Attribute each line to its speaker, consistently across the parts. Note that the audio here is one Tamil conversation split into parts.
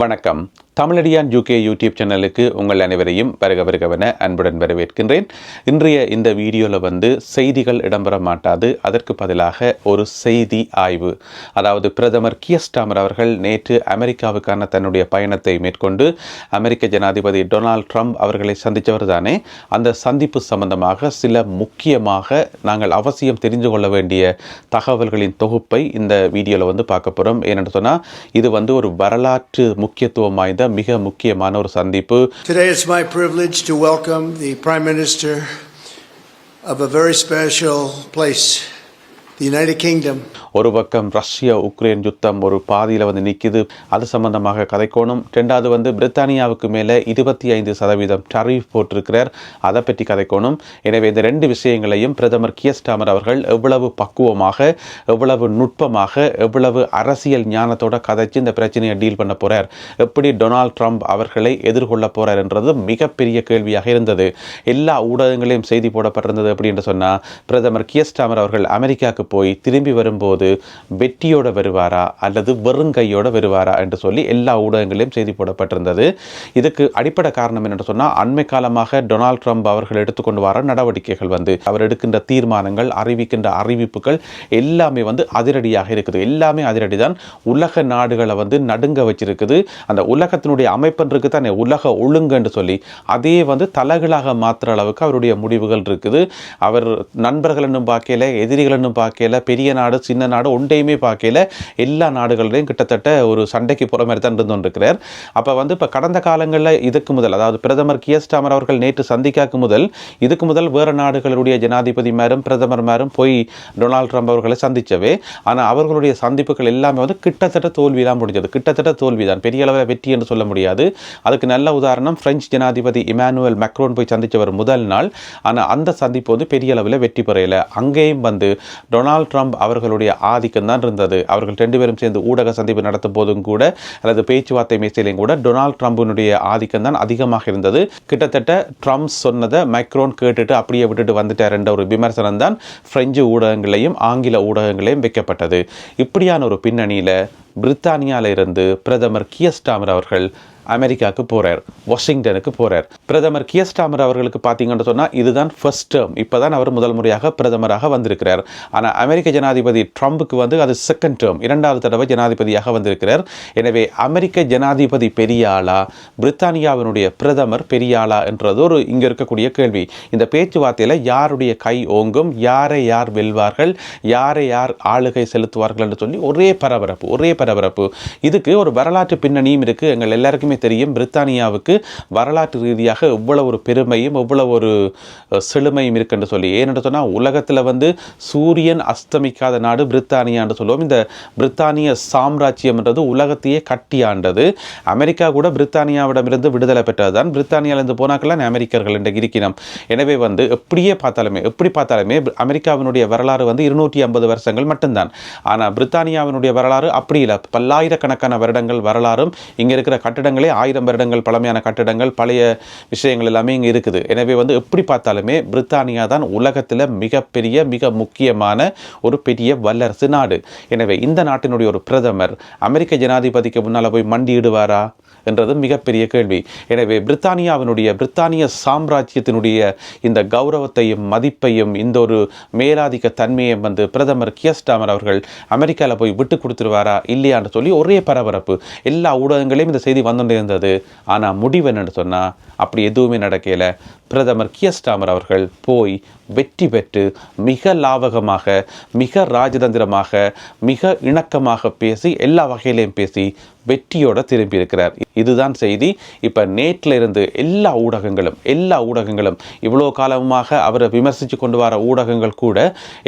Speaker 1: வணக்கம். தமிழடியான் யூகே யூடியூப் சேனலுக்கு உங்கள் அனைவரையும் வருக வருகவன அன்புடன் வரவேற்கின்றேன். இன்றைய இந்த வீடியோவில் வந்து செய்திகள் இடம்பெற மாட்டாது. அதற்கு பதிலாக ஒரு செய்தி ஆய்வு. அதாவது பிரதமர் கியஸ்டாமர் அவர்கள் நேற்று அமெரிக்காவுக்கான தன்னுடைய பயணத்தை மேற்கொண்டு அமெரிக்க ஜனாதிபதி டொனால்ட் ட்ரம்ப் அவர்களை சந்தித்தவர் தானே. அந்த சந்திப்பு சம்பந்தமாக சில முக்கியமாக நாங்கள் அவசியம் தெரிந்து கொள்ள வேண்டிய தகவல்களின் தொகுப்பை இந்த வீடியோவில் வந்து பார்க்க போகிறோம் ஏனென்று சொன்னால் இது வந்து ஒரு வரலாற்று முக்கியத்துவம் வாய்ந்த மிக முக்கியமான ஒரு சந்திப்பு
Speaker 2: Today it's my privilege to welcome the Prime Minister of a very special place, the United Kingdom.
Speaker 1: ஒரு பக்கம் ரஷ்யா உக்ரைன் யுத்தம் ஒரு பாதியில் வந்து நிற்கிது அது சம்பந்தமாக கதைக்கோணும். ரெண்டாவது வந்து பிரித்தானியாவுக்கு மேலே இருபத்தி ஐந்து சதவீதம் டரீஃப் போட்டிருக்கிறார். அதை பற்றி கதைக்கோணும். எனவே இந்த ரெண்டு விஷயங்களையும் பிரதமர் கியஸ்டாமர் அவர்கள் எவ்வளவு பக்குவமாக எவ்வளவு நுட்பமாக எவ்வளவு அரசியல் ஞானத்தோட கதைச்சு இந்த பிரச்சனையை டீல் பண்ண போகிறார் எப்படி டொனால்ட் ட்ரம்ப் அவர்களை எதிர்கொள்ள போகிறார் என்றது மிகப்பெரிய கேள்வியாக இருந்தது. எல்லா ஊடகங்களையும் செய்தி போடப்பட்டிருந்தது அப்படின்னு சொன்னால் பிரதமர் கியஸ்டாமர் அவர்கள் அமெரிக்காவுக்கு போய் திரும்பி வரும்போது வெற்றியோட வருவாரா அல்லது வெறுங்கையோடு வருவாரா என்று சொல்லி எல்லா ஊடகங்களையும் செய்தி போடப்பட்டிருந்தது. இதுக்கு அடிப்படை காரணம் என்னென்னு சொன்னால் அண்மை காலமாக டொனால்ட் ட்ரம்ப் அவர்கள் எடுத்துக்கொண்டு வர நடவடிக்கைகள் வந்து அவர் எடுக்கின்ற தீர்மானங்கள் அறிவிக்கின்ற அறிவிப்புகள் எல்லாமே வந்து அதிரடியாக இருக்குது. எல்லாமே அதிரடி தான் உலக நாடுகளை வந்து நடுங்க வச்சிருக்குது. அந்த உலகத்தினுடைய அமைப்புன்றிருக்கு தானே உலக ஒழுங்குன்னு சொல்லி. அதே வந்து தலைகளாக மாற்றுற அளவுக்கு அவருடைய முடிவுகள் இருக்குது. அவர் நண்பர்கள் என்னும் பார்க்கல எதிரிகள் என்னும் பார்க்கல பெரிய நாடு சின்ன நாடு ஒன்றையுமே பார்க்கல எல்லா நாடுகளிலையும் கிட்டத்தட்ட ஒரு சண்டைக்கு போகிற மாதிரி தான் இருந்து கொண்டிருக்கிறார் அப்போ வந்து இப்போ கடந்த காலங்களில் இதுக்கு முதல் அதாவது பிரதமர் கியஸ்டாமர் அவர்கள் நேற்று சந்திக்காக்கு முதல் இதுக்கு முதல் வேறு நாடுகளுடைய ஜனாதிபதி பிரதமர்மாரும் பிரதமர் போய் டொனால்ட் ட்ரம்ப் அவர்களை சந்தித்தவே ஆனால் அவர்களுடைய சந்திப்புகள் எல்லாமே வந்து கிட்டத்தட்ட தோல்வி தான் முடிஞ்சது. கிட்டத்தட்ட தோல்வி தான் பெரிய அளவில் வெற்றி என்று சொல்ல முடியாது. அதுக்கு நல்ல உதாரணம் பிரெஞ்சு ஜனாதிபதி இமானுவல் மேக்ரோன் போய் சந்தித்தவர் முதல் நாள். ஆனால் அந்த சந்திப்பு வந்து பெரிய அளவில் வெற்றி பெறையில் அங்கேயும் வந்து டொனால்ட் டொனால்ட் ட்ரம்ப் அவர்களுடைய ஆதிக்கம் தான் இருந்தது. அவர்கள் ரெண்டு பேரும் சேர்ந்து ஊடக சந்திப்பு நடத்தும் போதும் கூட அல்லது பேச்சுவார்த்தை மேசையிலையும் கூட டொனால்ட் ட்ரம்பினுடைய ஆதிக்கம் தான் அதிகமாக இருந்தது. கிட்டத்தட்ட ட்ரம்ப் சொன்னதை மைக்ரோன் கேட்டுட்டு அப்படியே விட்டுட்டு வந்துட்டார் என்ற ஒரு விமர்சனம் தான் பிரெஞ்சு ஊடகங்களையும் ஆங்கில ஊடகங்களையும் வைக்கப்பட்டது. இப்படியான ஒரு பின்னணியில் பிரித்தானியால இருந்து பிரதமர் கியஸ்டாமர் அவர்கள் அமெரிக்காவுக்கு போகிறார் வாஷிங்டனுக்கு போகிறார் பிரதமர் கியஸ்டாமர் அவர்களுக்கு பார்த்தீங்கன்னு சொன்னால் இதுதான் ஃபர்ஸ்ட் டேர்ம் இப்போ தான் அவர் முதல் முறையாக பிரதமராக வந்திருக்கிறார். ஆனால் அமெரிக்க ஜனாதிபதி ட்ரம்புக்கு வந்து அது செகண்ட் டேர்ம் இரண்டாவது தடவை ஜனாதிபதியாக வந்திருக்கிறார். எனவே அமெரிக்க ஜனாதிபதி பெரியாளா பிரித்தானியாவினுடைய பிரதமர் பெரியாளா என்றது ஒரு இங்கே இருக்கக்கூடிய கேள்வி. இந்த பேச்சுவார்த்தையில் யாருடைய கை ஓங்கும் யாரை யார் வெல்வார்கள் யாரை யார் ஆளுகை செலுத்துவார்கள் என்று சொல்லி ஒரே பரபரப்பு ஒரே பரபரப்பு. இதுக்கு ஒரு வரலாற்று பின்னணியும் இருக்குது எங்கள் எல்லாருக்குமே தெரியும். பிரித்தானியாவுக்கு வரலாற்று ரீதியாக எவ்வளவு ஒரு பெருமையும் எவ்வளவு ஒரு செழுமையும் இருக்குன்னு சொல்லி. ஏன்னு சொன்னால் உலகத்தில் வந்து சூரியன் அஸ்தமிக்காத நாடு பிரித்தானியான்னு சொல்லுவோம். இந்த பிரித்தானிய சாம்ராஜ்யம்ன்றது உலகத்தையே கட்டி ஆண்டது. அமெரிக்கா கூட பிரித்தானியாவிடமிருந்து விடுதலை பெற்றது தான் பிரித்தானியாவிலிருந்து போனாக்கெல்லாம் அமெரிக்கர்கள் என்ற இருக்கிறோம் எனவே வந்து எப்படியே பார்த்தாலுமே எப்படி பார்த்தாலுமே அமெரிக்காவினுடைய வரலாறு வந்து இருநூற்றி ஐம்பது வருஷங்கள் மட்டும்தான். ஆனால் பிரித்தானியாவினுடைய வரலாறு அப்படி இல்லை. பல்லாயிரக்கணக்கான வருடங்கள் வரலாறும் இங்கே இருக்கிற கட்டிடங்களே ஆயிரம் வருடங்கள் பழமையான கட்டிடங்கள் பழைய விஷயங்கள் எல்லாமே இங்கே இருக்குது. எனவே வந்து எப்படி பார்த்தாலுமே பிரித்தானியா தான் உலகத்தில் மிகப்பெரிய மிக முக்கியமான ஒரு பெரிய வல்லரசு நாடு. எனவே இந்த நாட்டினுடைய ஒரு பிரதமர் அமெரிக்க ஜனாதிபதிக்கு முன்னால் போய் மண்டியிடுவாரா? என்றது மிகப்பெரிய கேள்வி. எனவே பிரித்தானியாவினுடைய பிரித்தானிய சாம்ராஜ்யத்தினுடைய இந்த கௌரவத்தையும் மதிப்பையும் இந்த ஒரு மேலாதிக்க தன்மையை வந்து பிரதமர் கியஸ்டாமர் அவர்கள் அமெரிக்காவில் போய் விட்டு கொடுத்துருவாரா இல்லையான்னு சொல்லி ஒரே பரபரப்பு. எல்லா ஊடகங்களையும் இந்த செய்தி வந்துட்டே இருந்தது. ஆனால் முடிவு என்னென்னு சொன்னால் அப்படி எதுவுமே நடக்கலை. பிரதமர் கியஸ்டாமர் அவர்கள் போய் வெற்றி பெற்று மிக லாவகமாக மிக ராஜதந்திரமாக மிக இணக்கமாக பேசி எல்லா வகையிலையும் பேசி வெற்றியோட திரும்பி இருக்கிறார் இதுதான் செய்தி. இப்போ நேற்றில் இருந்து எல்லா ஊடகங்களும் எல்லா ஊடகங்களும் இவ்வளோ காலமாக அவரை விமர்சித்து கொண்டு வர ஊடகங்கள் கூட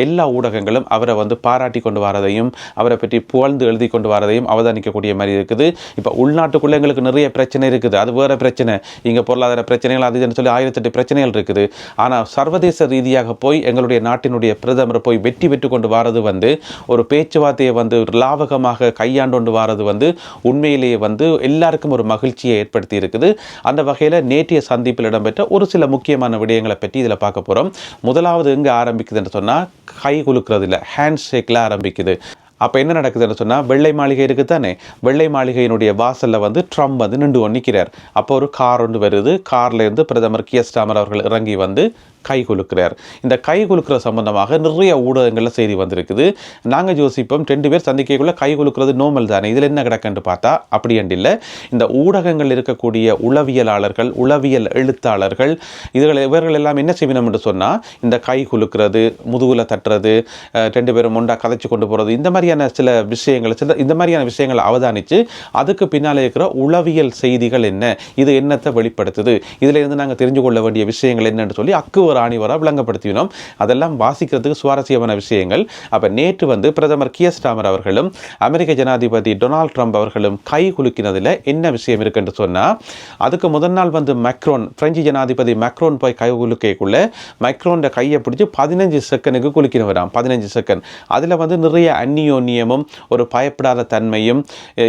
Speaker 1: எல்லா ஊடகங்களும் அவரை வந்து பாராட்டி கொண்டு வரதையும் அவரை பற்றி புகழ்ந்து எழுதி கொண்டு வரதையும் அவதானிக்கக்கூடிய மாதிரி இருக்குது. இப்போ உள்நாட்டுக்குள்ளே எங்களுக்கு நிறைய பிரச்சனை இருக்குது. அது வேற பிரச்சனை. இங்கே பொருளாதார பிரச்சனைகள் அது சொல்லி ஆயிரத்தெட்டு பிரச்சனைகள் இருக்குது. ஆனால் சர்வதேச ரீதியாக போய் எங்களுடைய நாட்டினுடைய பிரதமர் போய் வெற்றி பெற்று கொண்டு வாரது வந்து ஒரு பேச்சுவார்த்தையை வந்து லாவகமாக கையாண்டு கொண்டு வாரது வந்து உண்மையிலேயே வந்து எல்லாருக்கும் ஒரு மகிழ்ச்சியை ஏற்படுத்தி இருக்குது. அந்த வகையில் நேற்றைய சந்திப்பில் இடம்பெற்ற ஒரு சில முக்கியமான விடயங்களை பற்றி இதில் பார்க்க போகிறோம் முதலாவது எங்கே ஆரம்பிக்குதுன்னு சொன்னால் கை குலுக்கிறது இல்லை ஹேண்ட் ஷேக்கில் ஆரம்பிக்குது. அப்போ என்ன நடக்குதுன்னு சொன்னால் வெள்ளை மாளிகை இருக்குது தானே வெள்ளை மாளிகையினுடைய வாசலில் வந்து ட்ரம்ப் வந்து நின்று கொண்டு நிற்கிறார் அப்போ ஒரு கார் ஒன்று வருது. கார்லேருந்து பிரதமர் கி. எஸ் ராமர் அவர்கள் இறங்கி வந்து கை குலுக்கிறார். இந்த கை குலுக்கிற சம்பந்தமாக நிறைய ஊடகங்களில் செய்தி வந்திருக்குது. நாங்கள் ஜோசிப்போம் ரெண்டு பேர் சந்திக்கைக்குள்ளே கை குலுக்கிறது நோமல் தானே. இதில் என்ன கிடக்குன்னு பார்த்தா அப்படி அண்டு இல்லை. இந்த ஊடகங்கள் இருக்கக்கூடிய உளவியலாளர்கள் உளவியல் எழுத்தாளர்கள் இதுகள் இவர்கள் எல்லாம் என்ன செய்யணும் என்று சொன்னால் இந்த கை குலுக்கிறது முதுகில் தட்டுறது ரெண்டு பேரும் ஒன்றா கதைச்சு கொண்டு போகிறது இந்த மாதிரி மாதிரியான சில விஷயங்களை சில இந்த மாதிரியான விஷயங்களை அவதானித்து அதுக்கு பின்னால் இருக்கிற உளவியல் செய்திகள் என்ன? இது என்னத்தை வெளிப்படுத்துது? இதில் இருந்து நாங்கள் தெரிஞ்சு கொள்ள வேண்டிய விஷயங்கள் என்னன்னு சொல்லி அக்குவர் ஆணிவராக விளங்கப்படுத்தினோம். அதெல்லாம் வாசிக்கிறதுக்கு சுவாரஸ்யமான விஷயங்கள். அப்போ நேற்று வந்து பிரதமர் கியஸ்டாமர் அவர்களும் அமெரிக்க ஜனாதிபதி டொனால்ட் ட்ரம்ப் அவர்களும் கை குலுக்கினதில் என்ன விஷயம் இருக்குன்னு சொன்னால் அதுக்கு முதல் நாள் வந்து மேக்ரோன் பிரெஞ்சு ஜனாதிபதி மேக்ரோன் போய் கை குலுக்கைக்குள்ள மேக்ரோன் கையை பிடிச்சி பதினஞ்சு செகண்டுக்கு குலுக்கினவராம் பதினஞ்சு செகண்ட் அதில் வந்து நிறைய அந்நியோன்யமும் ஒரு பயப்படாத தன்மையும்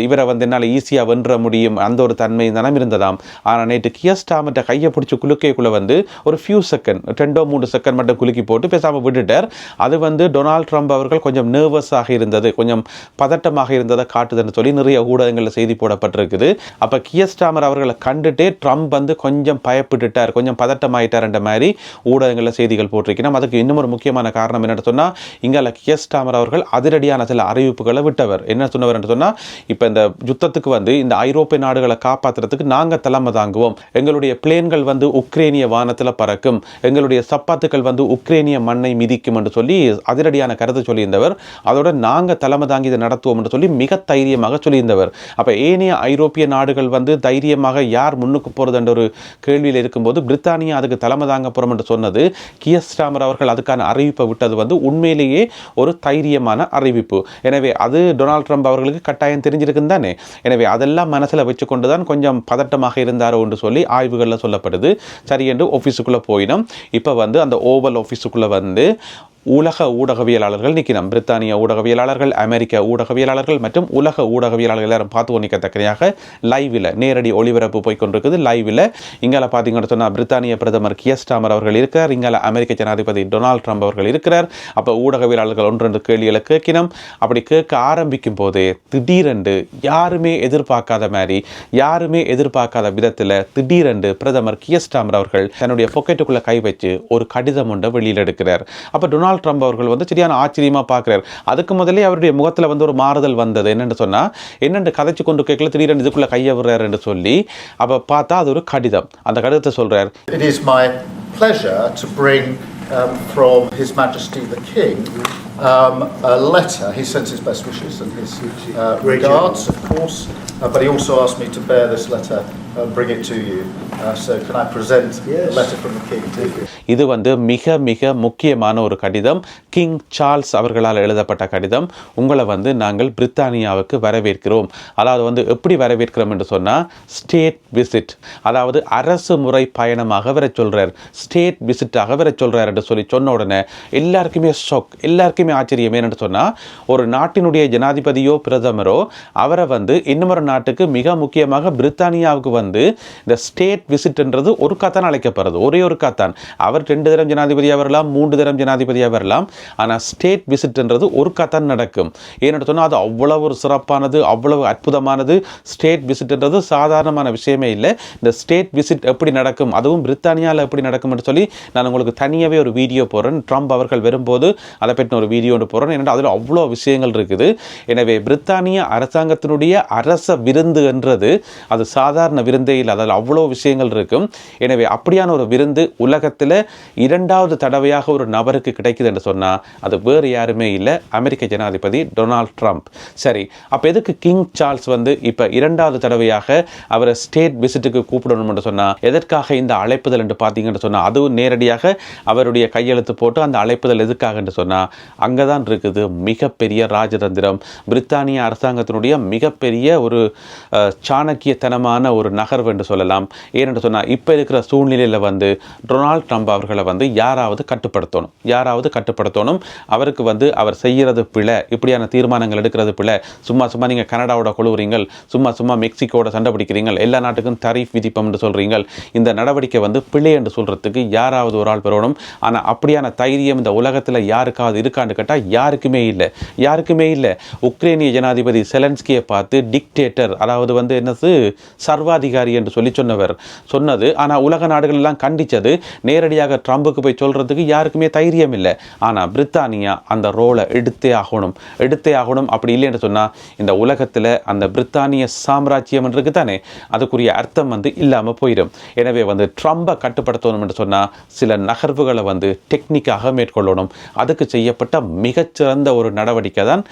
Speaker 1: இவரை வந்து என்னால் ஈஸியாக வென்ற முடியும் அந்த ஒரு தன்மையும் தானே இருந்ததாம். ஆனால் நேற்று கியஸ்டாமர்ட்ட கையை பிடிச்சி குலுக்கைக்குள்ளே வந்து ஒரு ஃபியூ செகண்ட் ரெண்டோ மூணு செகண்ட் மட்டும் குலுக்கி போட்டு பேசாமல் விட்டுட்டார். அது வந்து டொனால்ட் ட்ரம்ப் அவர்கள் கொஞ்சம் நர்வஸாக இருந்தது கொஞ்சம் பதட்டமாக இருந்ததை காட்டுதுன்னு சொல்லி நிறைய ஊடகங்களில் செய்தி போடப்பட்டிருக்குது. அப்போ கியஸ்டாமர் அவர்களை கண்டுட்டே ட்ரம்ப் வந்து கொஞ்சம் பயப்பட்டுட்டார் கொஞ்சம் பதட்டமாயிட்டார்ன்ற மாதிரி ஊடகங்களில் செய்திகள் போட்டிருக்கணும் அதுக்கு இன்னும் ஒரு முக்கியமான காரணம் என்னென்னு சொன்னால் இங்கே கியஸ்டாமர் அவர்கள் அதிரடியான சில அறிவிப்புகளை விட்டவர். என்ன சொன்னவர் என்று சொன்னால் இப்போ இந்த யுத்தத்துக்கு வந்து இந்த ஐரோப்பிய நாடுகளை காப்பாற்றுறதுக்கு நாங்கள் தலைமை தாங்குவோம். எங்களுடைய பிளேன்கள் வந்து உக்ரேனிய வானத்தில் பறக்கும். எங்களுடைய சப்பாத்துக்கள் வந்து உக்ரேனிய மண்ணை மிதிக்கும் என்று சொல்லி அதிரடியான கருத்தை சொல்லியிருந்தவர். அதோட நாங்கள் தலைமை தாங்கி இதை நடத்துவோம் என்று சொல்லி மிக தைரியமாக சொல்லியிருந்தவர். அப்போ ஏனைய ஐரோப்பிய நாடுகள் வந்து தைரியமாக யார் முன்னுக்கு போகிறது என்ற ஒரு கேள்வியில் இருக்கும்போது பிரித்தானியா அதுக்கு தலைமை தாங்க போகிறோம் என்று சொன்னது கியஸ்டாமர் அவர்கள் அதுக்கான அறிவிப்பை விட்டது வந்து உண்மையிலேயே ஒரு தைரியமான அறிவிப்பு. எனவே அது டொனால்ட் ட்ரம்ப் அவர்களுக்கு கட்டாயம் தெரிஞ்சிருக்குன்னு தானே? எனவே அதெல்லாம் மனசில் வச்சுக்கொண்டு தான் கொஞ்சம் பதட்டமாக இருந்தாரோ என்று சொல்லி ஆய்வுகளில் சொல்லப்படுது. சரி என்று ஆஃபீஸுக்குள்ளே போயினோம். இப்போ வந்து அந்த ஓவல் ஆஃபீஸுக்குள்ளே வந்து உலக ஊடகவியலாளர்கள் நிற்கணும் பிரித்தானிய ஊடகவியலாளர்கள் அமெரிக்க ஊடகவியலாளர்கள் மற்றும் உலக ஊடகவியலாளர்கள் எல்லாரும் பார்த்து கொண்டிருக்கத்தக்கனையாக லைவில் நேரடி ஒளிபரப்பு போய் கொண்டிருக்குது லைவில் இங்கால பார்த்தீங்கன்னு சொன்னால் பிரித்தானிய பிரதமர் கியஸ்டாமர் அவர்கள் இருக்கிறார் இங்கால அமெரிக்க ஜனாதிபதி டொனால்ட் ட்ரம்ப் அவர்கள் இருக்கிறார். அப்போ ஊடகவியலாளர்கள் ஒன்று ரெண்டு கேள்விகளை கேட்கணும் அப்படி கேட்க ஆரம்பிக்கும் போதே திடீரென்று யாருமே எதிர்பார்க்காத மாதிரி யாருமே எதிர்பார்க்காத விதத்தில் திடீரென்று பிரதமர் கியஸ்டாமர் அவர்கள் தன்னுடைய பொக்கெட்டுக்குள்ளே கை வச்சு ஒரு கடிதம் ஒன்றை வெளியில் எடுக்கிறார். அப்போ டொனால்ட் ட்ரம்ப் அவர்கள் வந்து சரியான ஆச்சரியமாக பார்க்குறாரு. அதுக்கு முதலே அவருடைய முகத்தில் வந்து ஒரு மாறுதல் வந்தது. என்னென்னு சொன்னால் என்னென்று கதைச்சு கொண்டு கேட்கல திடீரென்று இதுக்குள்ளே கையை விடுறாரு என்று சொல்லி அப்போ பார்த்தா அது ஒரு கடிதம். அந்த கடிதத்தை சொல்கிறார்
Speaker 3: It is my pleasure to bring um, from His Majesty the King um, a letter. He sends his best wishes and his uh, regards, of course, uh, but he also asked me to bear this letter and bring it to you. Uh, so, can I present
Speaker 2: Yes.
Speaker 3: the letter from the King to you?
Speaker 1: இது வந்து மிக மிக முக்கியமான ஒரு கடிதம் கிங் சார்ல்ஸ் அவர்களால் எழுதப்பட்ட கடிதம் உங்களை வந்து நாங்கள் பிரித்தானியாவுக்கு வரவேற்கிறோம் அதாவது வந்து எப்படி வரவேற்கிறோம் என்று சொன்னால் ஸ்டேட் விசிட் அதாவது அரசு முறை பயணமாக வர சொல்கிறார் ஸ்டேட் விசிட்டாக வர சொல்கிறார் என்று சொல்லி சொன்ன உடனே எல்லாருக்குமே ஷாக் எல்லாருக்குமே ஆச்சரியம் ஏன்னு சொன்னால் ஒரு நாட்டினுடைய ஜனாதிபதியோ பிரதமரோ அவரை வந்து இன்னமொரு நாட்டுக்கு மிக முக்கியமாக பிரித்தானியாவுக்கு வந்து இந்த ஸ்டேட் விசிட்ன்றது ஒரு காத்தான் அழைக்கப்படுறது. ஒரே ஒரு காத்தான். அவர் ரெண்டு தரம் ஜனாதிபதியாக வரலாம் மூன்று தரம் ஜனாதிபதியாக வரலாம் ஆனால் ஸ்டேட் விசிட்ன்றது ஒரு காத்தான் நடக்கும். ஏன்னு சொன்னால் அது அவ்வளவு ஒரு சிறப்பானது அவ்வளவு அற்புதமானது. ஸ்டேட் விசிட்ன்றது சாதாரணமான விஷயமே இல்லை. இந்த ஸ்டேட் விசிட் எப்படி நடக்கும் அதுவும் பிரித்தானியாவில் எப்படி நடக்கும்னு சொல்லி நான் உங்களுக்கு தனியாகவே ஒரு வீடியோ போடுறேன். ட்ரம்ப் அவர்கள் வரும்போது அதை பற்றின ஒரு வீடியோ ஒன்று போகிறோம் ஏன்னா அதில் அவ்வளோ விஷயங்கள் இருக்குது. எனவே பிரித்தானிய அரசாங்கத்தினுடைய அரச விருந்து என்றது அது சாதாரண விருந்தே இல்லை. அதில் அவ்வளோ விஷயங்கள் இருக்கும். எனவே அப்படியான ஒரு விருந்து உலகத்தில் இரண்டாவது தடவையாக ஒரு நபருக்கு கிடைக்குது என்று சொன்னால் அது வேறு யாருமே இல்லை. அமெரிக்க ஜனாதிபதி டொனால்ட் ட்ரம்ப். சரி அப்போ எதுக்கு கிங் சார்ல்ஸ் வந்து இப்போ இரண்டாவது தடவையாக அவரை ஸ்டேட் விசிட்டுக்கு கூப்பிடணும் என்று சொன்னால் எதற்காக இந்த அழைப்புதல் என்று பார்த்தீங்கன்னு சொன்னால் அதுவும் நேரடியாக அவருடைய கையெழுத்து போட்டு அந்த அழைப்புதல் எதுக்காக என்று சொன்னால் அங்கே தான் இருக்குது. மிகப்பெரிய ராஜதந்திரம். பிரித்தானிய அரசாங்கத்தினுடைய மிகப்பெரிய ஒரு சாணக்கியத்தனமான ஒரு நகர்வு என்று சொல்லலாம். ஏனென்று சொன்னால் இப்போ இருக்கிற சூழ்நிலையில் வந்து டொனால்ட் ட்ரம்ப் அவர்களை வந்து யாராவது கட்டுப்படுத்தணும். யாராவது கட்டுப்படுத்தணும். அவருக்கு வந்து அவர் செய்கிறது பிழை. இப்படியான தீர்மானங்கள் எடுக்கிறது பிழை. சும்மா சும்மா நீங்கள் கனடாவோட கொழுவுறீங்கள் சும்மா சும்மா மெக்சிகோட சண்டை பிடிக்கிறீங்கள். எல்லா நாட்டுக்கும் தரீஃப் விதிப்பம் என்று சொல்கிறீங்கள் இந்த நடவடிக்கை வந்து பிழை என்று சொல்கிறதுக்கு யாராவது ஒரு ஆள் பெறணும். ஆனால் அப்படியான தைரியம் இந்த உலகத்தில் யாருக்காவது இருக்கான்னு இருக்கான்னு கேட்டால் யாருக்குமே இல்லை. யாருக்குமே இல்லை. உக்ரைனிய ஜனாதிபதி செலன்ஸ்கியை பார்த்து டிக்டேட்டர் அதாவது வந்து என்னது சர்வாதிகாரி என்று சொல்லி சொன்னவர். சொன்னது ஆனால் உலக நாடுகள் எல்லாம் கண்டித்தது நேரடியாக ட்ரம்புக்கு போய் சொல்கிறதுக்கு யாருக்குமே தைரியம் இல்லை. ஆனால் பிரித்தானியா அந்த ரோலை எடுத்தே ஆகணும். எடுத்தே ஆகணும் அப்படி இல்லைன்னு சொன்னால் இந்த உலகத்தில் அந்த பிரித்தானிய சாம்ராஜ்யம் இருக்கு தானே அதுக்குரிய அர்த்தம் வந்து இல்லாமல் போயிடும். எனவே வந்து ட்ரம்பை கட்டுப்படுத்தணும் என்று சொன்னால் சில நகர்வுகளை வந்து டெக்னிக்காக மேற்கொள்ளணும். அதுக்கு செய்யப்பட்ட மிகச்சிறந்த ஒரு நடவடிக்கை தான்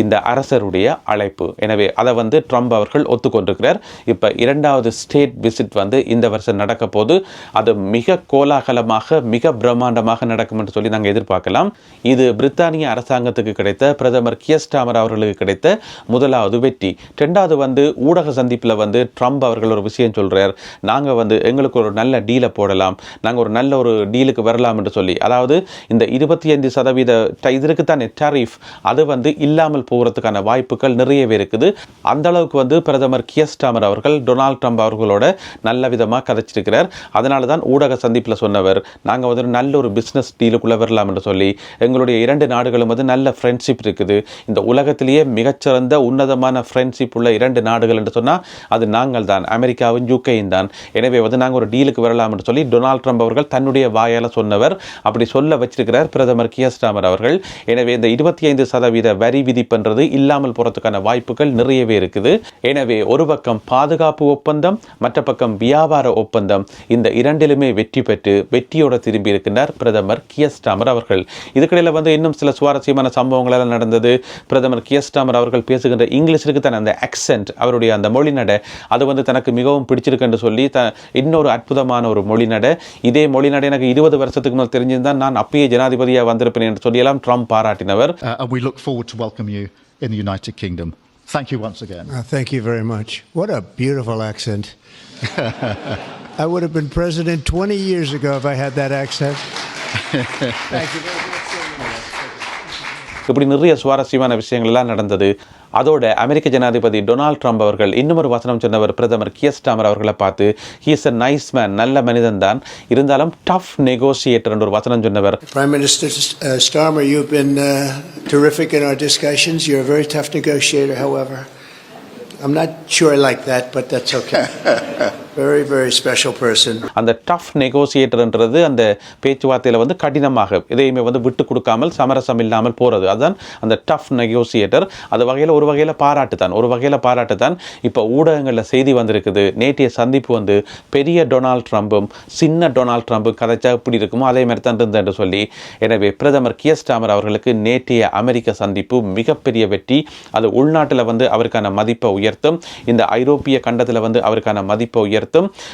Speaker 1: இந்த அரசருடைய அழைப்பு. எனவே அதை வந்து ட்ரம்ப் அவர்கள் ஒத்துக்கொண்டிருக்கிறார். இப்போ இரண்டாவது ஸ்டேட் விசிட் வந்து இந்த வருஷம் நடக்க போது அது மிக கோலாகலமாக மிக பிரம்மாண்டமாக நடக்கும் என்று சொல்லி நாங்கள் எதிர்பார்க்கலாம். இது பிரித்தானிய அரசாங்கத்துக்கு கிடைத்த பிரதமர் கியஸ்டாமர் அவர்களுக்கு கிடைத்த முதலாவது வெற்றி. ரெண்டாவது வந்து ஊடக சந்திப்பில் வந்து ட்ரம்ப் அவர்கள் ஒரு விஷயம் சொல்கிறார் நாங்கள் வந்து எங்களுக்கு ஒரு நல்ல டீலை போடலாம். நாங்கள் ஒரு நல்ல ஒரு டீலுக்கு வரலாம் என்று சொல்லி. அதாவது இந்த இருபத்தி ஐந்து சதவீத டை இது இருக்குதானே டரிஃப் அது வந்து இல்லாமல் போகிறதுக்கான வாய்ப்புகள் நிறையவே இருக்குது. அந்த அளவுக்கு வந்து பிரதமர் கியஸ்டாமர் அவர்கள் டொனால்ட் ட்ரம்ப் அவர்களோட நல்ல விதமாக கதைச்சிருக்கிறார். அதனால தான் ஊடக சந்திப்பில் சொன்னவர் நாங்கள் வந்து நல்ல ஒரு பிஸ்னஸ் டீலுக்குள்ளே வரலாம் என்று சொல்லி எங்களுடைய இரண்டு நாடுகளும் வந்து நல்ல ஃப்ரெண்ட்ஷிப் இருக்குது. இந்த உலகத்திலேயே மிகச்சிறந்த உன்னதமான ஃப்ரெண்ட்ஷிப் உள்ள இரண்டு நாடுகள் என்று சொன்னால் அது நாங்கள் தான் அமெரிக்காவும் யூகேயும் தான். எனவே வந்து நாங்கள் ஒரு டீலுக்கு வரலாம் என்று சொல்லி டொனால்ட் ட்ரம்ப் அவர்கள் தன்னுடைய வாயால் சொன்னவர். அப்படி சொல்ல வச்சிருக்கிறார் பிரதமர் கியஸ்டாமர் அவர்கள். எனவே இந்த இருபத்தி ஐந்து சதவீத வரி விதிப்புன்றது இல்லாமல் போகிறதுக்கான வாய்ப்புகள் நிறையவே இருக்குது. எனவே ஒரு பக்கம் பாதுகாப்பு ஒப்பந்தம் மற்ற பக்கம் வியாபார ஒப்பந்தம். இந்த இரண்டிலுமே வெற்றி பெற்று வெற்றியோட திரும்பி இருக்கின்றார் பிரதமர் கியஸ்டாமர் அவர்கள். இதுக்கிடையில் வந்து இன்னும் சில சுவாரஸ்யமான சம்பவங்கள் எல்லாம் நடந்தது. பிரதமர் கியஸ்டாமர் அவர்கள் பேசுகின்ற இங்கிலீஷிற்கு தன் அந்த அக்சென்ட் அவருடைய அந்த மொழிநடை அது வந்து தனக்கு மிகவும் பிடிச்சிருக்குன்னு சொல்லி த இன்னொரு அற்புதமான ஒரு மொழிநடை இதே மொழிநடை எனக்கு இருபது வருஷத்துக்கு மேல் தெரிஞ்சிருந்தால் நான் அப்பயே ஜனாதிபதியாக வந்திருப்பேன் என்று சொல்லியெல்லாம் Trump பாராட்டினவர்
Speaker 3: Uh, and we look forward to welcome you in the United Kingdom. Thank you once again.
Speaker 2: Uh, thank you very much. What a beautiful accent. I would have been president 20 years ago if I had that accent. thank you very much.
Speaker 1: இப்படி நிறைய சுவாரஸ்யமான விஷயங்கள் எல்லாம் நடந்தது அதோட அமெரிக்க ஜனாதிபதி டொனால்ட் ட்ரம்ப் அவர்கள் இன்னும் ஒரு வசனம் சொன்னவர் பிரதமர் கியஸ்டாமர் அவர்களை பார்த்து ஹீஸ் அ நைஸ் மேன் நல்ல மனிதன் தான் இருந்தாலும் டஃப் நெகோசியேட்டர் ஒரு வசனம் சொன்னவர்
Speaker 2: Prime Minister uh, Starmer, you've been uh, terrific in our discussions. You're a very tough negotiator, however. I'm not sure I like that, but that's okay. Very, very special person.
Speaker 1: அந்த டஃப் நெகோசியேட்டர்ன்றது அந்த பேச்சுவார்த்தையில் வந்து கடினமாக இதையுமே வந்து விட்டு கொடுக்காமல் சமரசம் இல்லாமல் போகிறது அதுதான் அந்த டஃப் நெகோசியேட்டர் அது வகையில் ஒரு வகையில் பாராட்டு தான் ஒரு வகையில் பாராட்டு தான் இப்போ ஊடகங்களில் செய்தி வந்திருக்குது. நேற்றைய சந்திப்பு வந்து பெரிய டொனால்ட் ட்ரம்பும் சின்ன டொனால்ட் ட்ரம்பும் கதைச்சா எப்படி இருக்குமோ அதே மாதிரி தான் இருந்தது என்று சொல்லி. எனவே பிரதமர் கியஸ்டாமர் அவர்களுக்கு நேற்றைய அமெரிக்க சந்திப்பு மிகப்பெரிய வெற்றி. அது உள்நாட்டில் வந்து அவருக்கான மதிப்பை உயர்த்தும். இந்த ஐரோப்பிய கண்டத்தில் வந்து அவருக்கான மதிப்பை உயர்த்தும்.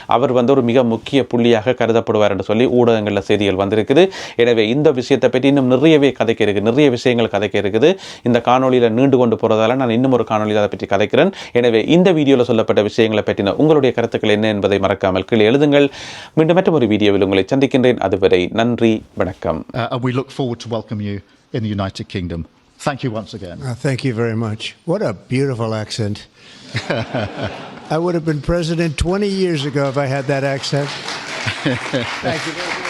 Speaker 1: அவர் வந்து ஒரு மிக முக்கிய புள்ளியாக கருதப்படுவார் என்று சொல்லி ஊடகங்களில் செய்திகள் வந்திருக்குது எனவே இந்த விஷயத்தை பற்றி இன்னும் நிறையவே கதைக்க இருக்குது நிறைய விஷயங்கள் கதைக்க இருக்குது இந்த காணொலியில் நீண்டு கொண்டு போகிறதால நான் இன்னும் ஒரு காணொலியில் அதை பற்றி கதைக்கிறேன் எனவே இந்த வீடியோவில் சொல்லப்பட்ட விஷயங்களை பற்றின உங்களுடைய கருத்துக்கள் என்ன என்பதை மறக்காமல் கீழே எழுதுங்கள் மீண்டும் மற்றும் ஒரு வீடியோவில் உங்களை சந்திக்கின்றேன் அதுவரை நன்றி வணக்கம்
Speaker 3: Uh, and we look forward to welcome you in the United Kingdom. Thank you once again.
Speaker 2: Uh, thank you very much. What a beautiful accent. I would have been president 20 years ago if I had that accent. thank you very much.